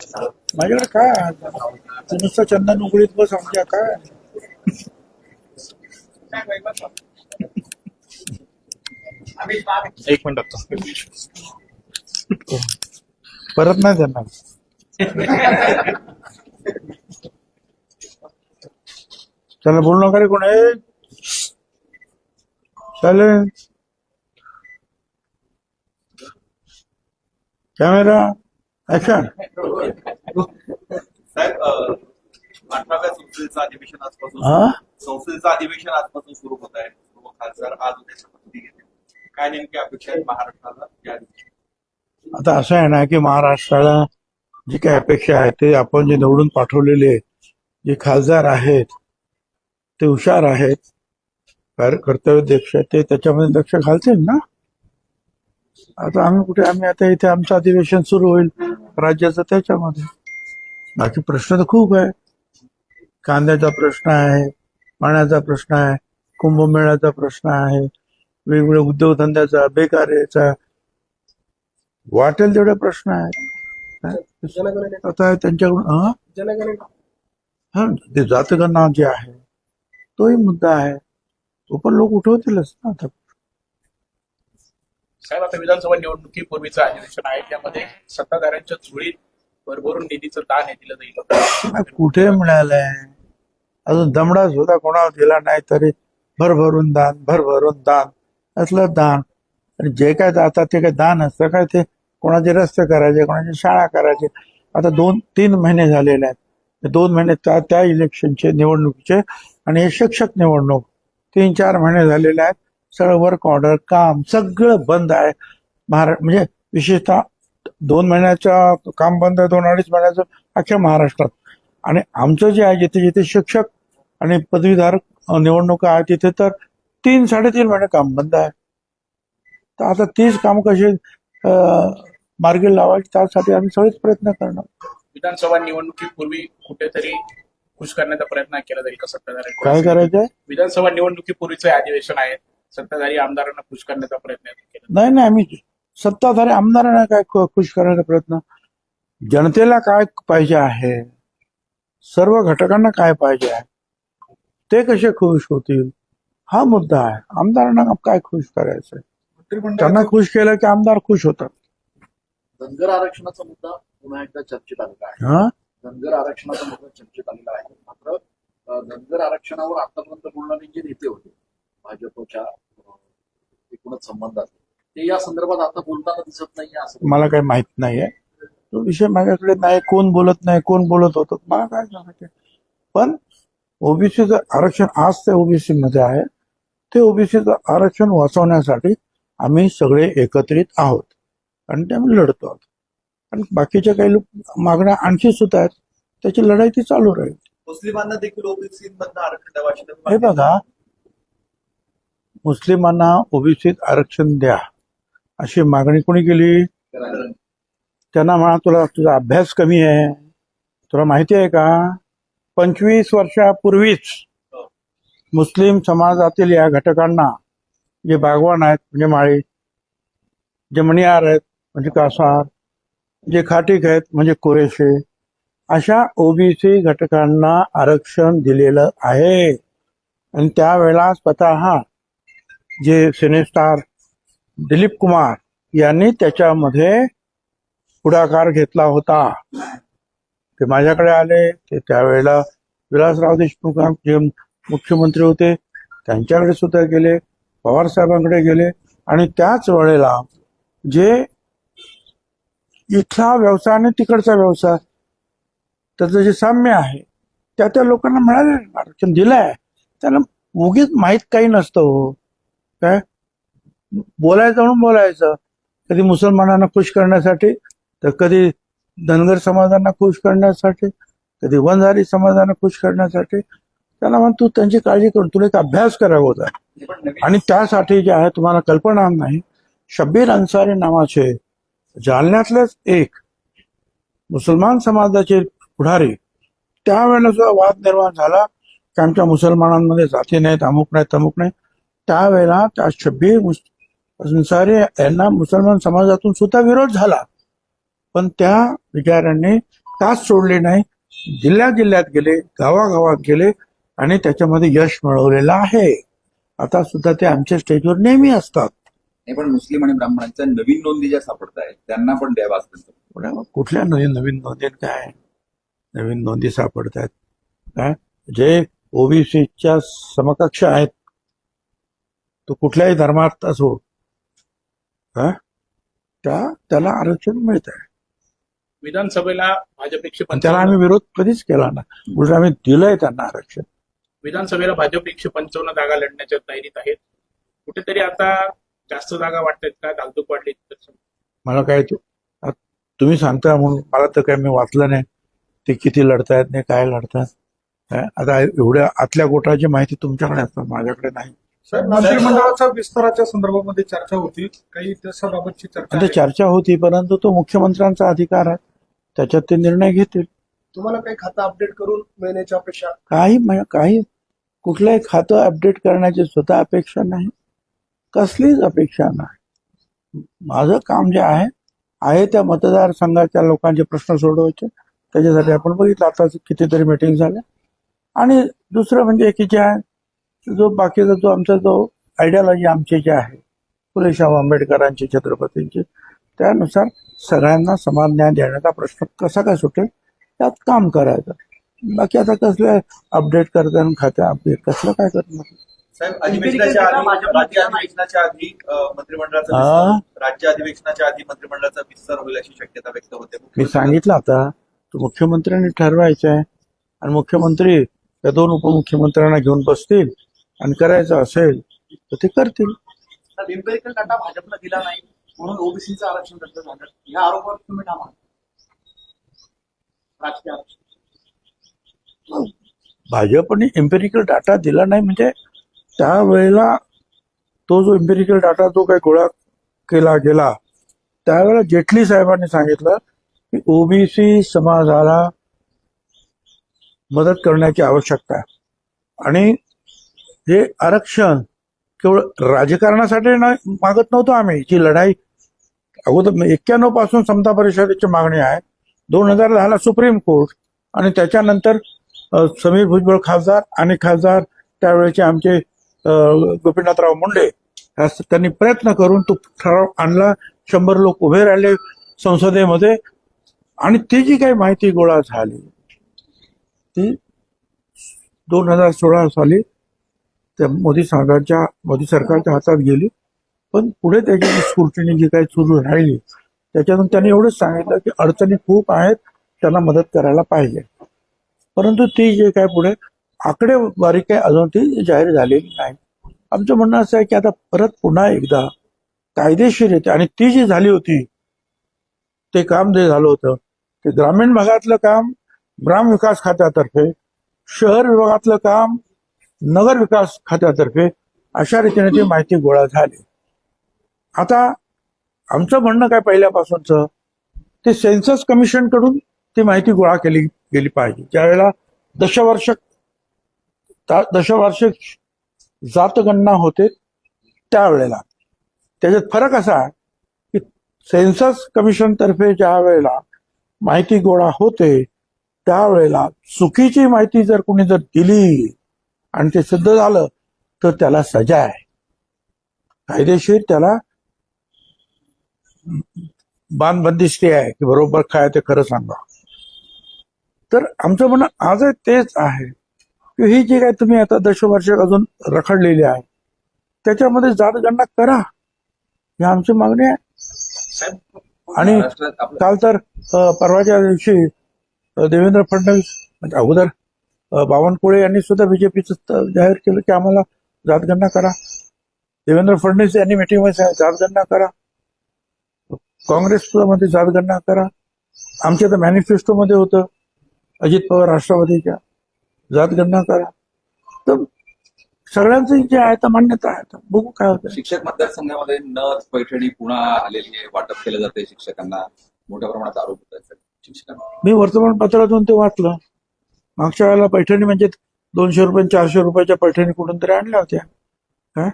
माझ्याकडे काय? तू नुसतं चंदन उघडीत बस आमच्या काय? एक मिनिट परत नाही देणार. चला बोलू नका रे कोण. आहे चालेल. कॅमेरा. साहेब अ, अठराव्या संसदेचं अधिवेशन आजपासून हा? संसदेचं अधिवेशन आजपासून सुरू होत आहे. सर्व खासदार आज उद्या शपथविधी घेतील काय नेमकी अपेक्षा आहेत महाराष्ट्राला या अधिवेशनात? आता असं आहे ना की महाराष्ट्राला जी काही अपेक्षा आहे ते आपण जे निवडून पाठवलेले जे खासदार आहेत ते हुशार आहेत कार्य- कर्तव्यदक्ष ते त्याच्यामध्ये लक्ष घालतील ना? आता आम्ही कुठे आम्ही आता इथे आमचं अधिवेशन सुरू होईल. राज्याचं त्याच्यामध्ये. बाकी प्रश्न तर खूप आहे. कांद्याचा प्रश्न आहे पाण्याचा प्रश्न आहे कुंभमेळ्याचा प्रश्न आहे वेगवेगळ्या उद्योगधंद्याचा बेकार्याचा. वाटेल तेवढे प्रश्न आहेत. आता त्यांच्याकडून हा? हा ते जातगणना जे आहे तोही मुद्दा आहे. तो पण लोक उठवतीलच ना आता. साहेब आता विधानसभा निवडणुकीपूर्वीचं अधिवेशन आहे. त्यामध्ये सत्ताधाऱ्यांच्या झुळीत भरभरून निधीचं दान हे दिलं जाईल. कुठे मिळालंय? अजून दमडा सुद्धा कोणावर दिला नाही तरी भरभरून दान भरभरून दान. असलं दान. आणि जे काय जातात ते काय दान असतं काय ते कोणाचे रस्ते करायचे कोणाची शाळा करायचे. आता दोन तीन महिने झालेले आहेत. दोन महिने त्या त्या इलेक्शनचे निवडणुकीचे आणि हे शिक्षक निवडणूक तीन चार महिने झालेले आहेत. सगळं वर्क ऑर्डर काम सगळं बंद आहे. महारा म्हणजे विशेषतः दोन महिन्याचं काम बंद आहे दोन अडीच महिन्याचं अख्ख्या महाराष्ट्रात. आणि आमचं जे आहे जिथे जिथे शिक्षक आणि पदवीधार निवडणुका आहे तिथे तर तीन साडेतीन महिने काम बंद आहे. तर आता तीच काम कशी मार्गी लावायची त्यासाठी आम्ही सगळेच प्रयत्न करणार. विधानसभा निवडणुकीपूर्वी कुठेतरी खुश करण्याचा प्रयत्न केला जाईल का काय सत्ताधाऱ्यांकडून करायचंय? विधानसभा निवडणुकीपूर्वीचं अधिवेशन आहे. सत्ताधारी आमदारांना खुश करण्याचा प्रयत्न केला. नाही नाही आम्ही सत्ताधारी आमदारांना काय खुश करण्याचा प्रयत्न जनतेला काय पाहिजे आहे? सर्व घटकांना काय पाहिजे आहे? ते कसे खुश होतील? हा मुद्दा आहे. आमदारांना काय खुश करायचंय त्यांना खुश केलं की आमदार खुश होतात. धनगर आरक्षणाचा मुद्दा पुन्हा एकदा चर्चेत आलेला आहे. हा? धनगर आरक्षणाचा मुद्दा चर्चेत आलेला आहे. मात्र धनगर आरक्षणावर आतापर्यंत बोलणारे जे नेते होते भाजपच्या एकूणच संबंधात. ते या संदर्भात आता बोलताना दिसत नाहीये असं मला काही माहीत नाहीये. तो विषय माझ्याकडे नाही कोण बोलत नाही कोण बोलत होतं मला काय सांगायचं पण ओबीसीचं आरक्षण आज ते ओबीसी मध्ये आहे ते ओबीसीचं आरक्षण वाचवण्यासाठी आम्ही सगळे एकत्रित आहोत. आणि ते आम्ही लढतो आहोत. आणि बाकीच्या काही लोक मागण्या आणखी सुद्धा आहेत त्याची लढाई ती चालू राहील. मुस्लिमांना देखील ओबीसी हे बघा मुस्लिमांना ओबीसीत आरक्षण द्या अशी मागणी कोणी केली? त्यांना म्हणा तुला तुझा अभ्यास कमी आहे तुला माहिती आहे का? पंचवीस वर्षापूर्वीच मुस्लिम समाजातील या घटकांना जे बागवान आहेत म्हणजे माळी जे मणियार आहेत म्हणजे कासार जे खाटीक आहेत म्हणजे कुरेशे अशा ओबीसी घटकांना आरक्षण दिलेलं आहे. आणि त्यावेळेला स्वतः जे सिनेस्टार दिलीप कुमार यांनी त्याच्यामध्ये पुढाकार घेतला होता. ते माझ्याकडे आले ते त्यावेळेला विलासराव देशमुख जे मुख्यमंत्री होते त्यांच्याकडे सुद्धा गेले पवार साहेबांकडे गेले आणि त्याच वेळेला जे इथला व्यवसाय आणि तिकडचा व्यवसाय त्याचं जे साम्य आहे त्या त्या लोकांना मिळाले आरक्षण दिलंय. त्यांना उगीच माहीत काही नसतं हो. काय? बोलायचं म्हणून बोलायचं. कधी मुसलमानांना खुश करण्यासाठी तर कधी धनगर समाजांना खुश करण्यासाठी कधी वंजारी समाजांना खुश करण्यासाठी. त्यांना म्हण तू त्यांची काळजी करून तुला एक अभ्यास करावा होता. आणि त्यासाठी जे आहे तुम्हाला कल्पना नाही. शब्बीर अन्सारी नावाचे जालन्यातलेच एक मुसलमान समाजाचे पुढारी त्यावेळेला सुद्धा वाद निर्माण झाला की आमच्या मुसलमानांमध्ये जाती नाहीत अमुक नाहीत तमुक नाही त्यावेळेला त्या शब्बीर अन्सारी यांना मुसलमान समाजातून सुद्धा विरोध झाला. पण त्या विचारांनी तास सोडले नाही. जिल्ह्या जिल्ह्यात गेले गावागावात गेले आणि त्याच्यामध्ये यश मिळवलेलं आहे. आता सुद्धा ते आमच्या स्टेजवर नेहमी असतात. नाही पण मुस्लिम आणि ब्राह्मणांच्या नवीन नोंदी ज्या सापडत आहेत त्यांना पण द्यावा असं त्यांचं म्हणणं. पण कुठल्या नवीन नवीन नोंदीत काय? नवीन नोंदी सापडत आहेत काय? जे ओबीसीच्या समकक्ष आहेत तो कुठल्याही धर्मात असो त्या त्याला आरक्षण मिळत आहे विधानसभेला भाजप एकशे पण त्याला आम्ही विरोध कधीच केला ना उलट आम्ही दिलंय त्यांना आरक्षण. विधानसभेला भाजप एकशे पंचावन्न जागा लढण्याच्या तयारीत आहेत. कुठेतरी आता जास्त जागा वाटतात का? धाकधूक वाढली मला काय तुम्ही सांगता म्हणून मला तर काय मी वाचलं नाही. ते किती लढतायत नाही काय लढतात? आता एवढ्या आतल्या गोटाची माहिती तुमच्याकडे असतात माझ्याकडे नाही. साहेब मंत्रिमंडळाच्या विस्ताराच्या संदर्भामध्ये चर्चा होती. काही त्याबाबतची चर्चा आणि ते आहे. चर्चा होती परंतु तो मुख्यमंत्र्यांचा अधिकार आहे. त्याच्यात ते निर्णय घेतील. तुम्हाला काही खातं अपडेट करून मिळण्याची अपेक्षा? काही म- काही कुठलंही खातं अपडेट करण्याची स्वतः अपेक्षा नाही. कसलीच अपेक्षा नाही. माझं काम जे आहे आहे त्या मतदारसंघाच्या लोकांचे प्रश्न सोडवायचे. त्याच्यासाठी आपण बघितलं आता कितीतरी मिटिंग झाल्या. आणि दुसरं म्हणजे की जे आहे जो बाकीचा जो आमचा जो आयडियोलॉजी आमची जी आहे फुले शाहू आंबेडकरांची छत्रपतींची त्यानुसार सगळ्यांना समान न्याय देण्याचा प्रश्न कसा काय सुटेल त्यात काम करायचं. बाकी आता कसलं अपडेट करताना खात्या अपडेट. कसलं काय करणार? साहेब अधिवेशनाच्या आधी राज्य अधिवेशनाच्या आधी मंत्रिमंडळाचा हा. विस्तार- राज्य अधिवेशनाच्या आधी मंत्रिमंडळाचा विस्तार होईल अशी शक्यता व्यक्त होते. मी सांगितलं आता तो मुख्यमंत्र्यांनी ठरवायचं आहे आणि मुख्यमंत्री त्या दोन उपमुख्यमंत्र्यांना घेऊन बसतील आणि करायचं असेल तर ते करतील. एम्पेरिकल डाटा भाजपला दिला नाही म्हणून ओबीसीचं आरक्षण रद्द झालं या आरोपावर तुम्ही ठाम आहात राजकीय आरक्षण. भाजपने एम्पेरिकल डाटा दिला नाही म्हणजे त्यावेळेला तो जो एम्पेरिकल डाटा जो काही गोळा केला गेला. त्यावेळेला जेटली साहेबांनी सांगितलं की ओबीसी समाजाला मदत करण्याची आवश्यकता आहे. आणि हे आरक्षण केवळ राजकारणासाठी नाही मागत नव्हतो आम्ही. जी लढाई अगोदर एक्क्याण्णवपासून समता परिषदेची मागणी आहे. दोन हजार दहाला सुप्रीम कोर्ट आणि त्याच्यानंतर समीर भुजबळ खासदार आणि खासदार त्यावेळेचे आमचे गोपीनाथराव मुंडे ह्या- त्यांनी प्रयत्न करून तो ठराव आणला. शंभर लोक उभे राहिले संसदेमध्ये आणि ती जी काही माहिती गोळा झाली ती दोन हजार सोळा साली त्या मोदी सरकारच्या मोदी सरकारच्या हातात गेली. पण पुढे त्याची स्क्रुटिनी जी काही सुरू राहिली त्याच्यातून त्यांनी एवढंच सांगितलं की अडचणी खूप आहेत त्यांना मदत करायला पाहिजे. परंतु ती जे काय पुढे आकडेवारी काय अजून ती जाहीर झालेली नाही. आमचं म्हणणं असं आहे की आता परत पुन्हा एकदा कायदेशीर येते आणि ती जी झाली होती ते काम जे झालं होतं ते ग्रामीण भागातलं काम ग्राम विकास खात्यातर्फे शहर विभागातलं काम नगर विकास खात्यातर्फे अशा रीतीने ती माहिती गोळा झाली. आता आमचं म्हणणं काय पहिल्यापासूनच ते सेन्सस कमिशनकडून ती माहिती गोळा केली गेली पाहिजे. ज्यावेळेला दशवर्षक दशवार्षिक जातगणना होते त्यावेळेला. त्याच्यात फरक असा आहे की सेन्सस कमिशन तर्फे ज्या वेळेला माहिती गोळा होते त्यावेळेला चुकीची माहिती जर कोणी जर दिली आणि ते सिद्ध झालं तर त्याला सजा आहे. कायदेशीर त्याला बांधबंदिस्ती आहे की बरोबर काय ते खरं सांगा. तर आमचं म्हणणं आजही तेच आहे की ही जी काय तुम्ही आता दशवर्षात अजून रखडलेली आहे त्याच्यामध्ये जातगणना करा. ही आमची मागणी आहे. आणि काल तर परवाच्या दिवशी देवेंद्र फडणवीस म्हणजे अगोदर बावनकुळे यांनी सुद्धा बीजेपीचं जाहीर केलं की आम्हाला जातगणना करा. देवेंद्र फडणवीस यांनी मिटिंगमध्ये जातगणना करा. काँग्रेस मध्ये जातगणना करा. आमच्या तर मॅनिफेस्टोमध्ये होतं अजित पवार राष्ट्रवादीच्या. जातगणना करा. तर सगळ्यांचं जे आहे तर मान्यता आहे. बघू काय होतं शिक्षक मतदारसंघामध्ये नथ पैठणी पुन्हा आलेली आहे. वाटप केलं जाते शिक्षकांना. मोठ्या प्रमाणात आरोप होत आहेत मी वर्तमानपत्रातून ते वाचलं. मागच्या वेळेला पैठणी म्हणजे दोनशे रुपये चारशे रुपयाच्या पैठणी कुठून तरी आणल्या होत्या. काय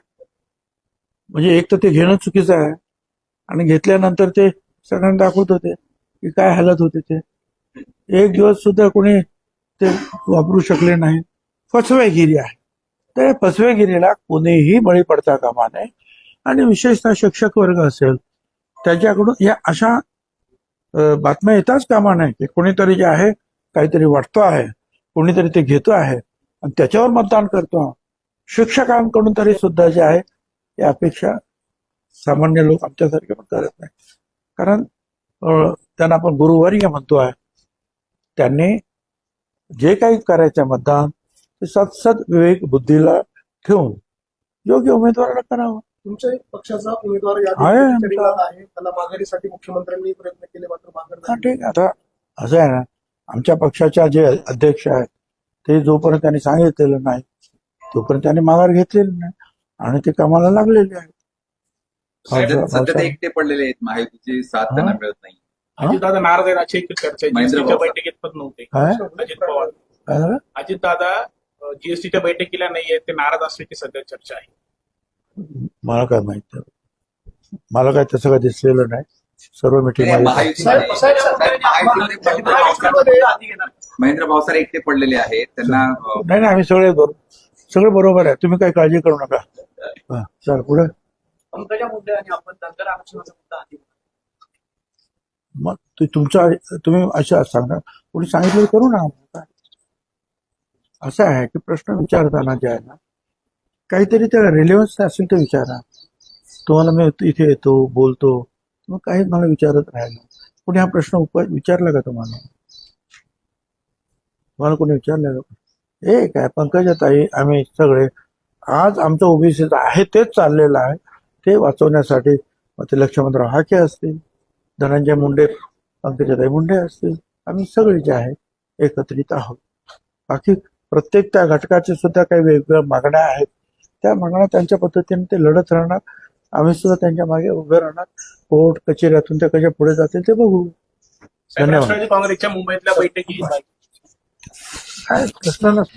म्हणजे एक तर ते घेणं चुकीचं आहे. आणि घेतल्यानंतर ते सगळ्यांना दाखवत होते की काय हालत होते ते. एक दिवस सुद्धा कोणी ते वापरू शकले नाही. फसवेगिरी आहे. तर फसवेगिरीला कोणीही बळी पडता कामा नये. आणि विशेषतः शिक्षक वर्ग असेल त्याच्याकडून या अशा बातम्या येताच कामा नये. की कोणीतरी जे आहे काहीतरी वाटतो आहे. कोणीतरी ते घेतो आहे आणि त्याच्यावर मतदान करतो. शिक्षकांकडून तरी सुद्धा जे आहे या अपेक्षा सामान्य लोक आमच्यासारखे पण करत नाही कारण त्यांना आपण गुरुवर्य म्हणतो आहे. त्यांनी जे काही करायचं मतदान ते सत्सद विवेक बुद्धीला ठेवून योग्य उमेदवाराला करावं. तुमच्या पक्षाचा उमेदवार आहे. त्याला माघारीसाठी मुख्यमंत्र्यांनी प्रयत्न केले मात्र माघार. ठीक. आता असं आहे ना आमच्या पक्षाच्या जे अध्यक्ष आहेत ते जोपर्यंत त्यांनी सांगितलेलं नाही तोपर्यंत त्यांनी माघार घेतलेली नाही आणि ते कामाला लागलेले आहेत. सध्या एकटे पडलेले आहेत महायुतीची साथ त्यांना मिळत नाही? अजितदादा नाराज आहेत अशी एक चर्चा आहे. महेंद्र. बैठकीत पण नव्हते. काय? अजित पवार. काय झालं? अजितदादा जीएसटीच्या बैठकीला नाहीये ते नाराज असल्याची सध्या चर्चा आहे. मला काय माहीत? मला काय तसं काय दिसलेलं नाही. सर्व मिटिंग महेंद्र भावसार- एकटे पडलेले आहेत त्यांना नाही नाही आम्ही सगळे सगळे बरोबर आहे. तुम्ही काही काळजी करू नका. चल पुढे. मग तुमचा तुम्ही अशा सांगा. कोणी सांगितलं करू ना काय? असं आहे की प्रश्न विचारताना जे आहे ना काहीतरी त्याला रिलेव्हन्स असेल तर विचारा. तुम्हाला मी इथे येतो बोलतो. मग काहीच मला विचारत राहिलं कोणी हा प्रश्न उप विचारला का तुम्हाला? तुम्हाला कोणी विचारलं का? ए काय पंकजा ताई आम्ही सगळे आज आमचं ओबीसी आहे तेच चाललेलं आहे. ते वाचवण्यासाठी मग ते लक्ष्मणराव हाके असतील धनंजय मुंडे पंकजाताई मुंडे असतील. आम्ही सगळे जे आहे एकत्रित आहोत. बाकी प्रत्येक त्या घटकाचे सुद्धा काही वेगवेगळ्या मागण्या आहेत. त्या मागण्या त्यांच्या पद्धतीने ते लढत राहणार. आम्ही सुद्धा त्यांच्या मागे उभे राहणार. कोर्ट कचेऱ्यातून ते कशा पुढे जातील ते बघू. धन्यवाद. काँग्रेसच्या मुंबईतल्या बैठकी काय प्रश्न नसतो.